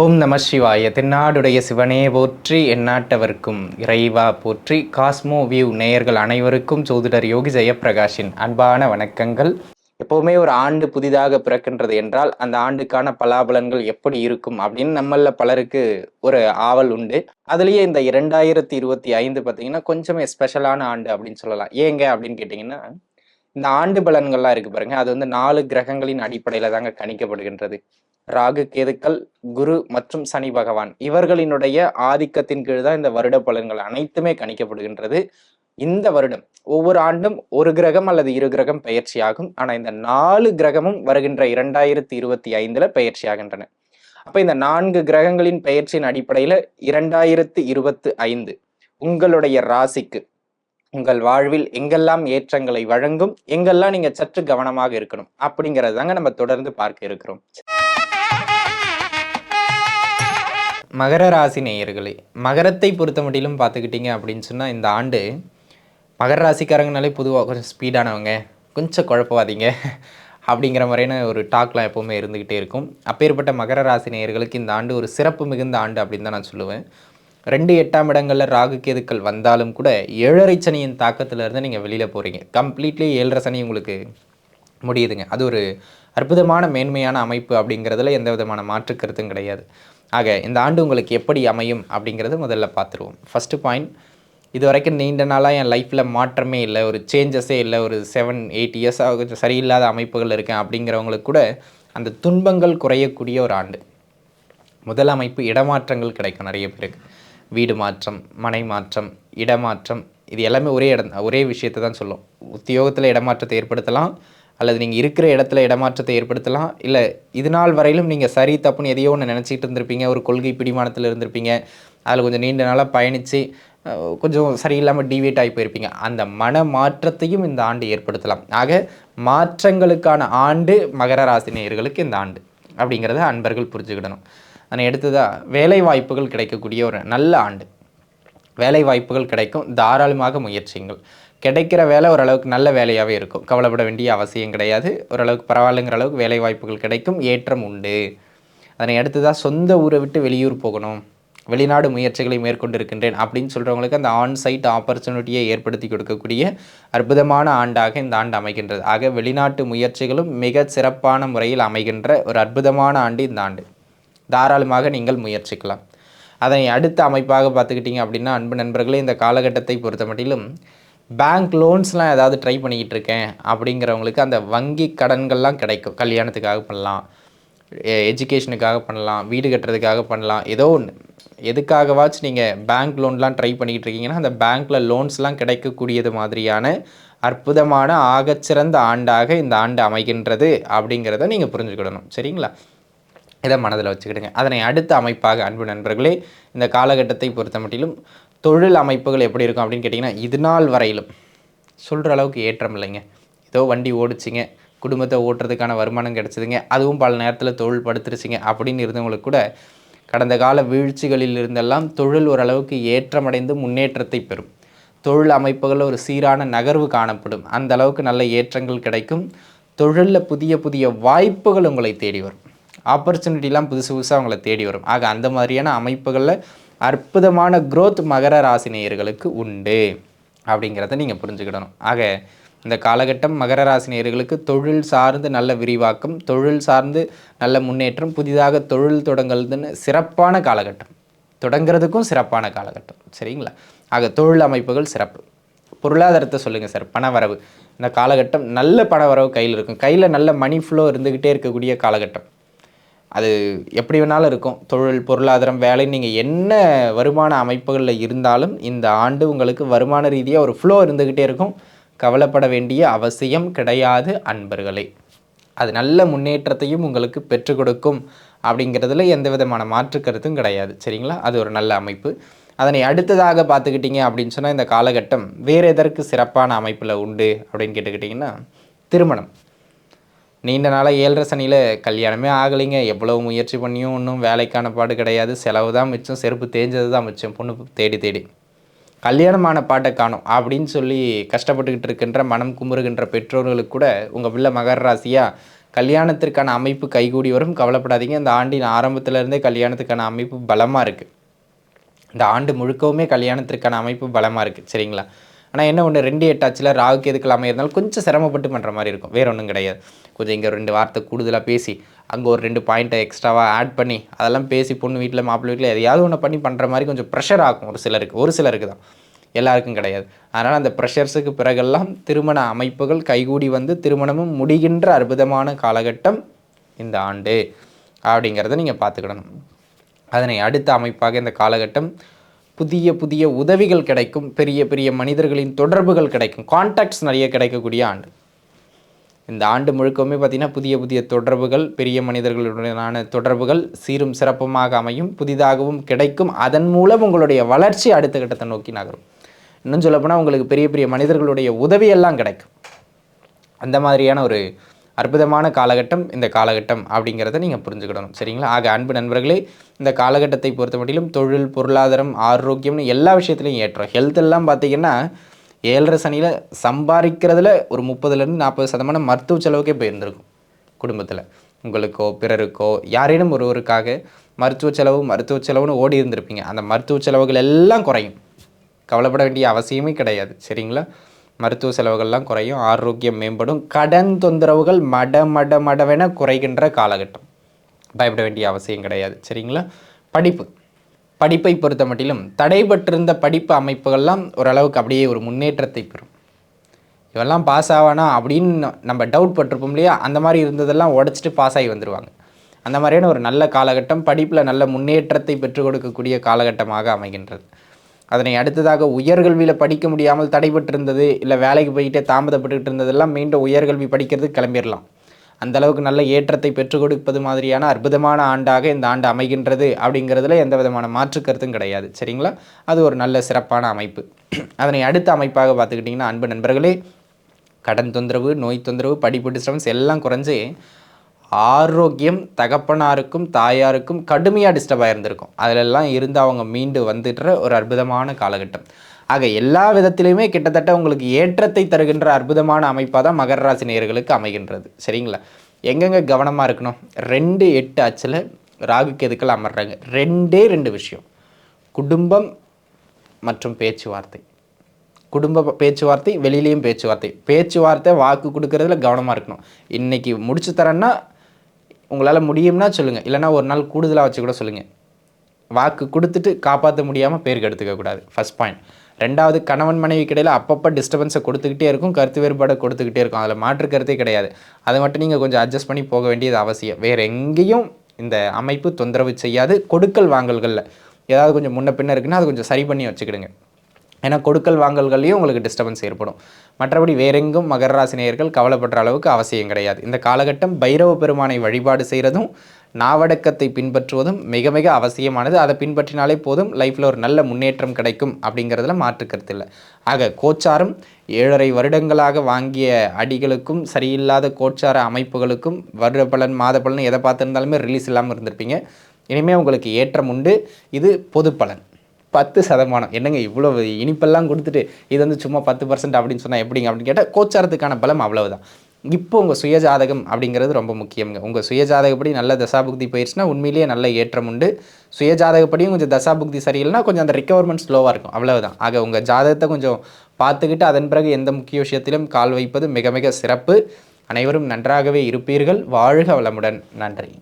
ஓம் நம சிவாய. தென்னாடுடைய சிவனே போற்றி எந்நாட்டவர்க்கும் இறைவா போற்றி. காஸ்மோ வியூ நேயர்கள் அனைவருக்கும் சோதிடர் யோகி ஜெயப்பிரகாஷின் அன்பான வணக்கங்கள். எப்போவுமே ஒரு ஆண்டு புதிதாக பிறக்கின்றது என்றால் அந்த ஆண்டுக்கான பலாபலன்கள் எப்படி இருக்கும் அப்படின்னு நம்மள பலருக்கு ஒரு ஆவல் உண்டு. அதுலேயே இந்த இரண்டாயிரத்தி இருபத்தி ஐந்து பார்த்தீங்கன்னா கொஞ்சமே ஸ்பெஷலான ஆண்டு அப்படின்னு சொல்லலாம். ஏங்க அப்படின்னு கேட்டிங்கன்னா இந்த ஆண்டு பலன்கள்லாம் இருக்கு பாருங்க. அது வந்து நாலு கிரகங்களின் அடிப்படையில் தாங்க கணிக்கப்படுகின்றது. ராகு கேதுக்கள் குரு மற்றும் சனி பகவான். இவர்களினுடைய ஆதிக்கத்தின் கீழ் தான் இந்த வருட பலன்கள் அனைத்துமே கணிக்கப்படுகின்றது. இந்த வருடம் ஒவ்வொரு ஆண்டும் ஒரு கிரகம் அல்லது இரு கிரகம் பயிற்சியாகும். ஆனால் இந்த நாலு கிரகமும் வருகின்ற இரண்டாயிரத்தி இருபத்தி ஐந்துல பயிற்சியாகின்றன. அப்ப இந்த நான்கு கிரகங்களின் பெயர்ச்சியின் அடிப்படையில இரண்டாயிரத்தி இருபத்தி ஐந்து உங்களுடைய ராசிக்கு உங்கள் வாழ்வில் எங்கெல்லாம் ஏற்றங்களை வழங்கும் எங்கெல்லாம் நீங்க சற்று கவனமாக இருக்கணும் அப்படிங்கிறது தாங்க நம்ம தொடர்ந்து பார்க்க இருக்கிறோம். மகர ராசி நேயர்களே மகரத்தை பொறுத்த மட்டிலும் பார்த்துக்கிட்டீங்க அப்படின்னு சொன்னால் இந்த ஆண்டு மகர ராசிக்காரங்கனாலே பொதுவாக கொஞ்சம் ஸ்பீடானவங்க கொஞ்சம் குழப்பவாதீங்க அப்படிங்கிற மாதிரியான ஒரு டாக்லாம் எப்போவுமே இருந்துக்கிட்டே இருக்கும். அப்பேற்பட்ட மகர ராசி நேயர்களுக்கு இந்த ஆண்டு ஒரு சிறப்பு மிகுந்த ஆண்டு அப்படின்னு தான் நான் சொல்லுவேன். ரெண்டு எட்டாம் இடங்களில் ராகு கேதுக்கள் வந்தாலும் கூட ஏழரை சனியின் தாக்கத்திலேருந்து நீங்கள் வெளியில் போகிறீங்க கம்ப்ளீட்லி ஏழரை சனி உங்களுக்கு முடியுதுங்க. அது ஒரு அற்புதமான மேன்மையான அமைப்பு அப்படிங்கிறதுல எந்த விதமான மாற்று கருத்தும் கிடையாது. ஆக இந்த ஆண்டு உங்களுக்கு எப்படி அமையும் அப்படிங்கிறது முதல்ல பார்த்துருவோம். ஃபஸ்ட்டு பாயிண்ட் இது வரைக்கும் நீண்ட நாளாக என் லைஃப்பில் மாற்றமே இல்லை. ஒரு சேஞ்சஸே இல்லை. ஒரு செவன் எயிட் இயர்ஸாக கொஞ்சம் சரியில்லாத அமைப்புகள் இருக்கேன் அப்படிங்கிறவங்களுக்கு கூட அந்த துன்பங்கள் குறையக்கூடிய ஒரு ஆண்டு. முதல் அமைப்பு இடமாற்றங்கள் கிடைக்கும் நிறைய பேருக்கு. வீடு மாற்றம் மனை மாற்றம் இடமாற்றம் இது எல்லாமே ஒரே இடம் ஒரே விஷயத்தை தான் சொல்லும். உத்தியோகத்தில் இடமாற்றத்தை ஏற்படுத்தலாம். அல்லது நீங்கள் இருக்கிற இடத்துல இடமாற்றத்தை ஏற்படுத்தலாம். இல்லை இது நாள் வரையிலும் நீங்கள் சரி தப்புன்னு எதையோ ஒன்று நினச்சிட்டு இருந்திருப்பீங்க. ஒரு கொள்கை பிடிமானத்தில் இருந்திருப்பீங்க. அதில் கொஞ்சம் நீண்ட நாளாக பயணித்து கொஞ்சம் சரியில்லாமல் டிவியேட் ஆகி போயிருப்பீங்க. அந்த மன மாற்றத்தையும் இந்த ஆண்டு ஏற்படுத்தலாம். ஆக மாற்றங்களுக்கான ஆண்டு மகர ராசி நேயர்களுக்கு இந்த ஆண்டு அப்படிங்கிறத அன்பர்கள் புரிஞ்சுக்கிடணும். ஆனால் எடுத்ததாக வேலை வாய்ப்புகள் கிடைக்கக்கூடிய ஒரு நல்ல ஆண்டு. வேலை வாய்ப்புகள் கிடைக்கும். தாராளமாக முயற்சியுங்கள். கிடைக்கிற வேலை ஓரளவுக்கு நல்ல வேலையாகவே இருக்கும். கவலைப்பட வேண்டிய அவசியம் கிடையாது. ஓரளவுக்கு பரவாயில்லைங்கிற அளவுக்கு வேலை வாய்ப்புகள் கிடைக்கும். ஏற்றம் உண்டு. அதனை அடுத்ததாக சொந்த ஊரை விட்டு வெளியூர் போகணும். வெளிநாடு முயற்சிகளை மேற்கொண்டு இருக்கின்றேன் அப்படின்னு சொல்கிறவங்களுக்கு அந்த ஆன் சைட் ஆப்பர்ச்சுனிட்டியை ஏற்படுத்தி கொடுக்கக்கூடிய அற்புதமான ஆண்டாக இந்த ஆண்டு அமைகின்றது. ஆக வெளிநாட்டு முயற்சிகளும் மிக சிறப்பான முறையில் அமைகின்ற ஒரு அற்புதமான ஆண்டு இந்த ஆண்டு. தாராளமாக நீங்கள் முயற்சிக்கலாம். அதனை அடுத்த அமைப்பாக பார்த்துக்கிட்டிங்க அப்படின்னா அன்பு நண்பர்களே இந்த காலகட்டத்தை பொறுத்த மட்டிலும் பேங்க் லோன்ஸ்லாம் ஏதாவது ட்ரை பண்ணிக்கிட்டு இருக்கேன் அப்படிங்கிறவங்களுக்கு அந்த வங்கி கடன்கள்லாம் கிடைக்கும். கல்யாணத்துக்காக பண்ணலாம். எஜுகேஷனுக்காக பண்ணலாம். வீடு கட்டுறதுக்காக பண்ணலாம். ஏதோ ஒன்று எதுக்காகவாச்சும் நீங்கள் பேங்க் லோன்லாம் ட்ரை பண்ணிக்கிட்டு இருக்கீங்கன்னா அந்த பேங்க்கில் லோன்ஸ்லாம் கிடைக்கக்கூடியது மாதிரியான அற்புதமான ஆகச்சிறந்த ஆண்டாக இந்த ஆண்டு அமைகின்றது அப்படிங்கிறத நீங்கள் புரிஞ்சுக்கிடணும். சரிங்களா? இதை மனதில் வச்சுக்கிடுங்க. அதனை அடுத்த அமைப்பாக அன்பு நண்பர்களே இந்த காலகட்டத்தை பொறுத்த மட்டிலும் தொழில் அமைப்புகள் எப்படி இருக்கும் அப்படின்னு கேட்டிங்கன்னா இது நாள் வரையிலும். சொல்கிற அளவுக்கு ஏற்றம் இல்லைங்க. ஏதோ வண்டி ஓடிச்சிங்க குடும்பத்தை ஓட்டுறதுக்கான வருமானம் கிடச்சிதுங்க அதுவும் பல நேரத்தில் தொழில் படுத்துருச்சிங்க அப்படின்னு இருந்தவங்களுக்கு கூட கடந்த கால வீழ்ச்சிகளில் இருந்தெல்லாம் தொழில் ஓரளவுக்கு ஏற்றமடைந்து முன்னேற்றத்தை பெறும். தொழில் அமைப்புகளில் ஒரு சீரான நகர்வு காணப்படும். அந்த அளவுக்கு நல்ல ஏற்றங்கள் கிடைக்கும். தொழிலில் புதிய புதிய வாய்ப்புகள் உங்களை தேடி வரும். ஆப்பர்ச்சுனிட்டிலாம் புதுசு புதுசாக உங்களை தேடி வரும். ஆக அந்த மாதிரியான அமைப்புகளில் அற்புதமான குரோத் மகர ராசினியர்களுக்கு உண்டு. அப்படிங்கிறத நீங்கள் புரிஞ்சுக்கிடணும். ஆக இந்த காலகட்டம் மகர ராசி தொழில் சார்ந்து நல்ல விரிவாக்கம் தொழில் சார்ந்து நல்ல முன்னேற்றம் புதிதாக தொழில் தொடங்குறதுன்னு சிறப்பான காலகட்டம். தொடங்குறதுக்கும் சிறப்பான காலகட்டம். சரிங்களா? ஆக தொழில் அமைப்புகள் சிறப்பு. பொருளாதாரத்தை சொல்லுங்கள் சார் பணவரவு இந்த காலகட்டம் நல்ல பணவரவு கையில் இருக்கும். கையில் நல்ல மணி ஃப்ளோ இருந்துக்கிட்டே இருக்கக்கூடிய காலகட்டம். அது எப்படி வேணாலும் இருக்கும். தொழில் பொருளாதாரம் வேலை நீங்கள் என்ன வருமான அமைப்புகளில் இருந்தாலும் இந்த ஆண்டு உங்களுக்கு வருமான ரீதியாக ஒரு ஃப்ளோ இருந்துக்கிட்டே இருக்கும். கவலைப்பட வேண்டிய அவசியம் கிடையாது அன்பர்களே. அது நல்ல முன்னேற்றத்தையும் உங்களுக்கு பெற்றுக் கொடுக்கும் அப்படிங்கிறதுல எந்த விதமான மாற்று கருத்தும் கிடையாது. சரிங்களா? அது ஒரு நல்ல அமைப்பு. அதனை அடுத்ததாக பார்த்துக்கிட்டிங்க அப்படின்னு சொன்னால் இந்த காலகட்டம் வேறு எதற்கு சிறப்பான அமைப்பில் உண்டு அப்படின்னு கேட்டுக்கிட்டிங்கன்னா திருமணம். நீண்ட நாளாக ஏழரை சனியில் கல்யாணமே ஆகலைங்க. எவ்வளோ முயற்சி பண்ணியும் ஒன்றும் வேலைக்கான பாடு கிடையாது. செலவு தான் மிச்சம். செருப்பு தேஞ்சது தான் மிச்சம். பொண்ணு தேடி தேடி. கல்யாணமான பாட்டை காணும் அப்படின்னு சொல்லி கஷ்டப்பட்டுக்கிட்டு இருக்கின்ற மனம் குமுறுகின்ற பெற்றோர்களுக்கு கூட உங்கள் பிள்ளை மகர ராசியாக கல்யாணத்திற்கான அமைப்பு கைகூடி வரும். கவலைப்படாதீங்க. இந்த ஆண்டின் ஆரம்பத்திலேருந்தே கல்யாணத்துக்கான அமைப்பு பலமாக இருக்குது இந்த ஆண்டு முழுக்கவுமே கல்யாணத்திற்கான அமைப்பு பலமாக இருக்குது சரிங்களா? ஆனால் என்ன ஒன்று ரெண்டு எட்டாச்சில் ராகுக்கு எதுக்கலாமே அமையிருந்தாலும் கொஞ்சம் சிரமப்பட்டு பண்ணுற மாதிரி இருக்கும். வேற ஒன்றும் கிடையாது. கொஞ்சம் இங்கே ரெண்டு வார்த்தை கூடுதலாக பேசி அங்கே ஒரு ரெண்டு பாயிண்ட்டை எக்ஸ்ட்ராவாக ஆட் பண்ணி அதெல்லாம் பேசி பொண்ணு வீட்டில் மாப்பிள்ளை வீட்டில் எதையாவது ஒன்று பண்ணி பண்ணுற மாதிரி கொஞ்சம் ப்ரெஷர் ஆகும் ஒரு சிலருக்கு. ஒரு சிலருக்கு தான். எல்லாருக்கும் கிடையாது. அதனால் அந்த ப்ரெஷர்ஸுக்கு பிறகெல்லாம் திருமண அமைப்புகள் கைகூடி வந்து திருமணமும் முடிகின்ற அற்புதமான காலகட்டம் இந்த ஆண்டு. அப்படிங்கிறத நீங்கள் பார்த்துக்கிடணும். அதனை அடுத்த அமைப்பாக இந்த காலகட்டம் புதிய புதிய உதவிகள் கிடைக்கும் பெரிய பெரிய மனிதர்களின் தொடர்புகள் கிடைக்கும் கான்டாக்ட்ஸ் நிறைய கிடைக்கக்கூடிய ஆண்டு. இந்த ஆண்டு முழுக்கவுமே பார்த்திங்கன்னா புதிய புதிய தொடர்புகள் பெரிய மனிதர்களுடனான தொடர்புகள் சீரும் சிறப்புமாக அமையும் புதிதாகவும் கிடைக்கும். அதன் மூலம் உங்களுடைய வளர்ச்சி அடுத்த கட்டத்தை நோக்கி நகரும். இன்னும் சொல்லப்போனால் உங்களுக்கு பெரிய பெரிய மனிதர்களுடைய உதவியெல்லாம் கிடைக்கும். அந்த மாதிரியான ஒரு அற்புதமான காலகட்டம் இந்த காலகட்டம் அப்படிங்கிறத நீங்கள் புரிஞ்சுக்கிடணும். சரிங்களா? ஆக அன்பு நண்பர்களே இந்த காலகட்டத்தை பொறுத்த மட்டிலும் தொழில் பொருளாதாரம் ஆரோக்கியம்னு எல்லா விஷயத்துலையும் ஏற்றம். ஹெல்த் எல்லாம் பார்த்தீங்கன்னா ஏழரை சனியில் சம்பாதிக்கிறதுல ஒரு முப்பதுலேருந்து நாற்பது சதமானம் மருத்துவ செலவுக்கே போயிருந்திருக்கும் குடும்பத்தில். உங்களுக்கோ பிறருக்கோ யாரேனும் ஒருவருக்காக மருத்துவ செலவு மருத்துவ செலவுன்னு ஓடி இருந்திருப்பீங்க. அந்த மருத்துவ செலவுகள் எல்லாம் குறையும். கவலைப்பட வேண்டிய அவசியமே கிடையாது. சரிங்களா? மருத்துவ செலவுகள்லாம் குறையும் ஆரோக்கியம் மேம்படும். கடன் தொந்தரவுகள் மட மட மடவென குறைகின்ற காலகட்டம். பயப்பட வேண்டிய அவசியம் கிடையாது சரிங்களா? படிப்பு. படிப்பை பொறுத்த மட்டிலும் தடைபட்டிருந்த படிப்பு அமைப்புகள்லாம் ஓரளவுக்கு அப்படியே ஒரு முன்னேற்றத்தை பெறும். இவெல்லாம் பாஸ் ஆவானா அப்படின்னு நம்ம டவுட் பட்டிருப்போம் இல்லையா? அந்த மாதிரி இருந்ததெல்லாம் உடச்சிட்டு பாஸ் ஆகி வந்துடுவாங்க அந்த மாதிரியான ஒரு நல்ல காலகட்டம் படிப்பில் நல்ல முன்னேற்றத்தை பெற்றுக் கொடுக்கக்கூடிய காலகட்டமாக அமைகின்றது. அதனை அடுத்ததாக உயர்கல்வியில் படிக்க முடியாமல் தடைபட்டிருந்தது இல்லை வேலைக்கு போயிட்டே தாமதப்பட்டுக்கிட்டு இருந்ததெல்லாம் மீண்டும் உயர்கல்வி படிக்கிறதுக்கு கிளம்பிடலாம் அந்த அளவுக்கு நல்ல ஏற்றத்தை பெற்றுக் கொடுப்பது மாதிரியான அற்புதமான ஆண்டாக இந்த ஆண்டு அமைகின்றது அப்படிங்கிறதுல எந்த விதமான மாற்று கருத்தும் கிடையாது. சரிங்களா? அது ஒரு நல்ல சிறப்பான அமைப்பு. அதனை அடுத்த அமைப்பாக பார்த்துக்கிட்டிங்கன்னா அன்பு நண்பர்களே கடன் தொந்தரவு நோய் தொந்தரவு படிப்பு டிஸ்டர்பன்ஸ் எல்லாம் குறைஞ்சு ஆரோக்கியம் தகப்பனாருக்கும் தாயாருக்கும் கடுமையாக டிஸ்டர்ப் ஆகிருந்திருக்கும் அதிலெல்லாம் இருந்து அவங்க மீண்டு வந்துடுற ஒரு அற்புதமான காலகட்டம். ஆக எல்லா விதத்திலையுமே கிட்டத்தட்ட உங்களுக்கு ஏற்றத்தை தருகின்ற அற்புதமான அமைப்பாக தான் மகர ராசி நேயர்களுக்கு அமைகின்றது. சரிங்களா? எங்கெங்கே கவனமாக இருக்கணும்? ரெண்டு எட்டு அச்சில் ராகு கேதுக்கள் அமர்றாங்க. ரெண்டே ரெண்டு விஷயம். குடும்பம் மற்றும் பேச்சுவார்த்தை. குடும்ப பேச்சுவார்த்தை வெளியிலையும் பேச்சுவார்த்தை. பேச்சுவார்த்தை வாக்கு கொடுக்கறதுல கவனமாக இருக்கணும். இன்றைக்கி முடிச்சு தரேன்னா உங்களால் முடியும்னா சொல்லுங்கள் இல்லைனா ஒரு நாள் கூடுதலாக வச்சு கூட சொல்லுங்கள் வாக்கு கொடுத்துட்டு காப்பாற்ற முடியாமல் பேருக்கு எடுத்துக்கக்கூடாது ஃபஸ்ட் பாயிண்ட் ரெண்டாவது கணவன் மனைவி கிடையில் அப்பப்போ டிஸ்டர்பன்ஸை கொடுத்துக்கிட்டே இருக்கும். கருத்து வேறுபாடை கொடுத்துக்கிட்டே இருக்கும். அதில் மாற்று கருத்தே கிடையாது. அதை மட்டும் நீங்கள் கொஞ்சம் அட்ஜஸ்ட் பண்ணி போக வேண்டியது அவசியம். வேறு எங்கேயும் இந்த அமைப்பு தொந்தரவு செய்யாது. கொடுக்கல் வாங்கல்களில். ஏதாவது கொஞ்சம் முன்ன பின்ன இருக்குன்னா அதை கொஞ்சம் சரி பண்ணி வச்சுக்கிடுங்க. ஏன்னா கொடுக்கல் வாங்கல்கள்லையும் உங்களுக்கு டிஸ்டர்பன்ஸ் ஏற்படும். மற்றபடி வேறெங்கும் மகர ராசி நேயர்கள் கவலைப்படுற அளவுக்கு அவசியம் கிடையாது. இந்த காலகட்டம் பைரவ பெருமானை வழிபாடு செய்கிறதும் நாவடக்கத்தை பின்பற்றுவதும் மிக மிக அவசியமானது. அதை பின்பற்றினாலே போதும் லைஃப்பில் ஒரு நல்ல முன்னேற்றம் கிடைக்கும் அப்படிங்கிறதுல மாற்று கருத்து இல்லை. ஆக கோச்சாரம் ஏழரை வருடங்களாக வாங்கிய அடிகளுக்கும் சரியில்லாத கோச்சார அமைப்புகளுக்கும் வருட பலன் மாத பலன் எதை பார்த்துருந்தாலுமே ரிலீஸ் இல்லாமல் இருந்திருப்பீங்க. இனிமேல் உங்களுக்கு ஏற்றம் உண்டு. இது பொது பலன். பத்து சதமானம். என்னங்க இவ்வளோ இனிப்பெல்லாம் கொடுத்துட்டு இது வந்து சும்மா பத்து பர்சன்ட் அப்படின்னு சொன்னால் எப்படிங்க அப்படின்னு கேட்டால் கோச்சாரத்துக்கான பலம் அவ்வளவுதான். இப்போ உங்கள் சுயஜாதகம் அப்படிங்கிறது ரொம்ப முக்கியங்க உங்கள் சுயஜாதகப்படி நல்ல தசாபுக்தி போயிடுச்சுன்னா உண்மையிலேயே நல்ல ஏற்றம் உண்டு. சுயஜாதகப்படியும் கொஞ்சம் தசாபுக்தி சரியில்லைனா கொஞ்சம் அந்த ரிக்கவர்மெண்ட் ஸ்லோவாக இருக்கும். அவ்வளவுதான். ஆக உங்கள் ஜாதகத்தை கொஞ்சம் பார்த்துக்கிட்டு அதன் பிறகு எந்த முக்கிய விஷயத்திலும் கால் வைப்பது மிக மிக சிறப்பு. அனைவரும் நன்றாகவே இருப்பீர்கள். வாழ்க வளமுடன். நன்றி.